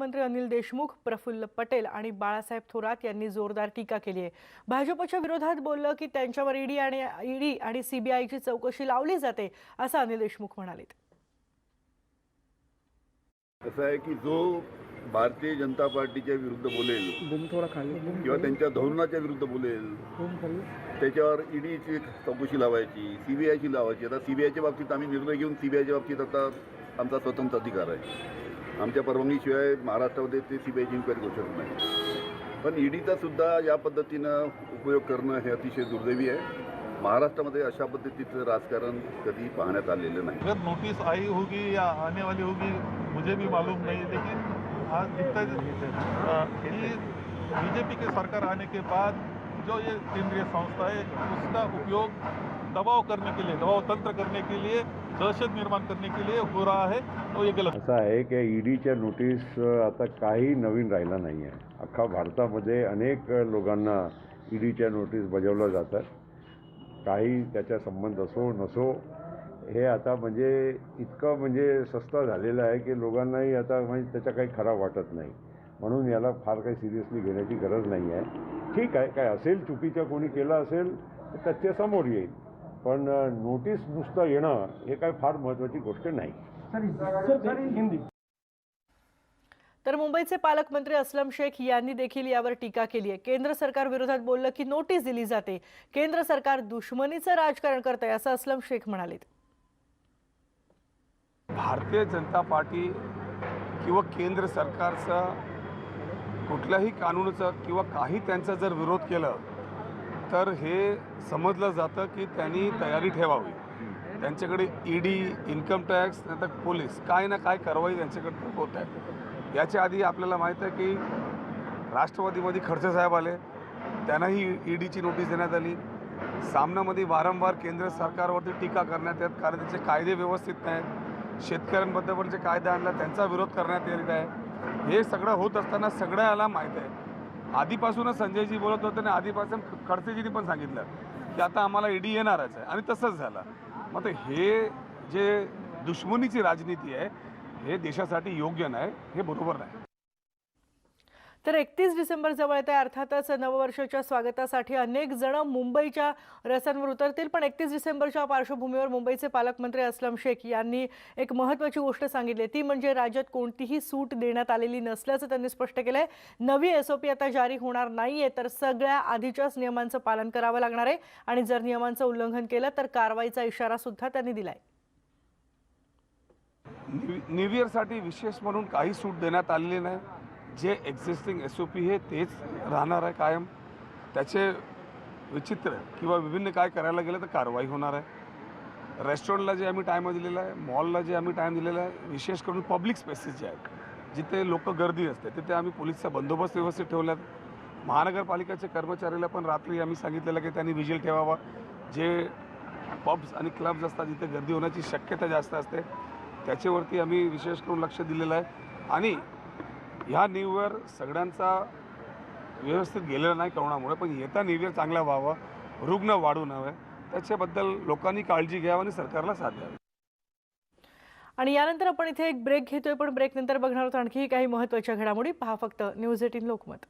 गृहमंत्री अनिल देशमुख प्रफुल्ल पटेल आणि बाळासाहेब थोरात यांनी जोरदार टीका केली आहे. भाजपच्या विरोधात बोललं की त्यांच्यावर ईडी आणि ईडी आणि सीबीआयची चौकशी लावली जाते असं अनिल देशमुख म्हणाले कसं आहे की जो भारतीय जनता पार्टीच्या विरुद्ध बोलेल किंवा त्यांच्या धोरणाच्या विरुद्ध बोलेल त्याच्यावर ईडीची चौकशी लावायची सीबीआयची लावायची. आता सीबीआयच्या बाबतीत आम्ही निर्णय घेऊन सीबीआयच्या बाबतीत आता आमचा स्वतंत्र अधिकार आहे. आमच्या परवानगीशिवाय महाराष्ट्रामध्ये ते सीबीआयची इन्क्वायरी करू शकत नाही. पण ईडीचा सुद्धा या पद्धतीनं उपयोग करणं हे अतिशय दुर्दैवी आहे. महाराष्ट्रामध्ये अशा पद्धतीचं राजकारण कधी पाहण्यात आलेलं नाही. अगर नोटिस आई होगी या आने वाली होगी मुझे भी मालूम नहीं लेकिन आज दिखता बीजेपी के सरकार आने के बाद जो ये केंद्रीय संस्था है उसका उपयोग दबाव करने के लिए दबाव तंत्र करने के लिए दहशत निर्माण करने के लिए हो रहा है तो ये गलत। असं आहे की ईडीच्या नोटीस आता काही नवीन राहिला नाही आहे. अख्खा भारतामध्ये अनेक लोकांना ईडीच्या नोटीस बजावल्या जातात. काही त्याचा संबंध असो नसो हे आता म्हणजे इतकं म्हणजे सस्ता झालेलं आहे की लोकांनाही आता म्हणजे त्याचा काही खरा वाटत नाही. म्हणून याला फार काही सिरियसली घेण्याची गरज नाही आहे. ठीक आहे काय असेल चुकीचं कोणी केलं असेल तर तथ्य समोर येईल. पण नोटीस नुसतं येणं हे काय फार महत्त्वाची गोष्ट नाही. सर हिंदी. तर मुंबईचे पालकमंत्री असलम शेख यांनी देखील यावर टीका केली आहे. केंद्र सरकार विरोधात बोललं की नोटीस दिली जाते. केंद्र सरकार दुश्मनीचं राजकारण करत आहे असं असलम शेख म्हणाले भारतीय जनता पार्टी किंवा केंद्र सरकारचं कुठल्याही कानूनचं किंवा काही त्यांचा जर विरोध केलं तर हे समजलं जातं की त्यांनी तयारी ठेवावी. त्यांच्याकडे ईडी इन्कम टॅक्स नंतर पोलीस काय ना काय कारवाई त्यांच्याकडे होत आहे. याच्या आधी आपल्याला माहीत आहे की राष्ट्रवादीमध्ये खडसे साहेब आले त्यांनाही ईडीची नोटीस देण्यात आली. सामनामध्ये वारंवार केंद्र सरकारवरती टीका करण्यात येत कारण त्याचे कायदे व्यवस्थित नाहीत. शेतकऱ्यांबद्दल पण जे कायदा आणला त्यांचा विरोध करण्यात येत आहे. हे सगळं होत असताना सगळ्याला माहीत आहे. आधीपासूनच संजयजी बोलत होते आणि आधीपासून खडसेजींनी पण सांगितलं की आता आम्हाला ईडी येणारच आहे आणि तसंच झालं. मग आता हे जे दुश्मनीची राजनीती आहे हे देशासाठी योग्य नाही हे बरोबर नाही. तर एकतीस डिसेंबर जवळ येत आहे अर्थातच नववर्षाच्या स्वागतासाठी अनेक जण मुंबईच्या रस्त्यांवर उतरतील. पण एकतीस डिसेंबरच्या पार्श्वभूमीवर मुंबईचे पालकमंत्री असलम शेख यांनी एक महत्त्वाची गोष्ट सांगितली. ती म्हणजे राज्यात कोणतीही सूट देण्यात आलेली नसल्याचं त्यांनी स्पष्ट केलंय. नवी एस आता जारी होणार नाहीये तर सगळ्या आधीच्याच नियमांचं पालन करावं लागणार आहे. आणि जर नियमांचं उल्लंघन केलं तर कारवाईचा इशारा सुद्धा त्यांनी दिलाय. न्यू इयरसाठी विशेष म्हणून काही सूट देण्यात आलेली नाही. जे एक्झिस्टिंग एस ओ पी हे तेच राहणार आहे कायम. त्याचे विचित्र किंवा विभिन्न काय करायला गेलं तर कारवाई होणार आहे. रेस्टॉरंटला जे आम्ही टाईम दिलेला आहे मॉलला जे आम्ही टाईम दिलेला आहे विशेष करून पब्लिक स्पेसेस जे आहेत जिथे लोक गर्दी असते तिथे आम्ही पोलीसचा बंदोबस्त व्यवस्थित ठेवल्यात महानगरपालिकेच्या कर्मचाऱ्याला पण रात्री आम्ही सांगितलेलं की त्यांनी विजिल ठेवावा. जे पब्स आणि क्लब्स असतात जिथे गर्दी होण्याची शक्यता जास्त असते त्याच्यावरती आम्ही विशेष करून लक्ष दिलेलं आहे. आणि ह्या न्यू इयर सगळ्यांचा व्यवस्थित गेलेला नाही करोनामुळे पण येता न्यू इयर चांगला व्हावा रुग्ण वाढू नये त्याच्याबद्दल लोकांनी काळजी घ्यावी आणि सरकारला साथ द्यावी. आणि यानंतर आपण इथे एक ब्रेक घेतोय पण ब्रेक नंतर बघणार आहोत आणखी काही महत्त्वाच्या घडामोडी. पहा फक्त न्यूज एटीन लोकमत.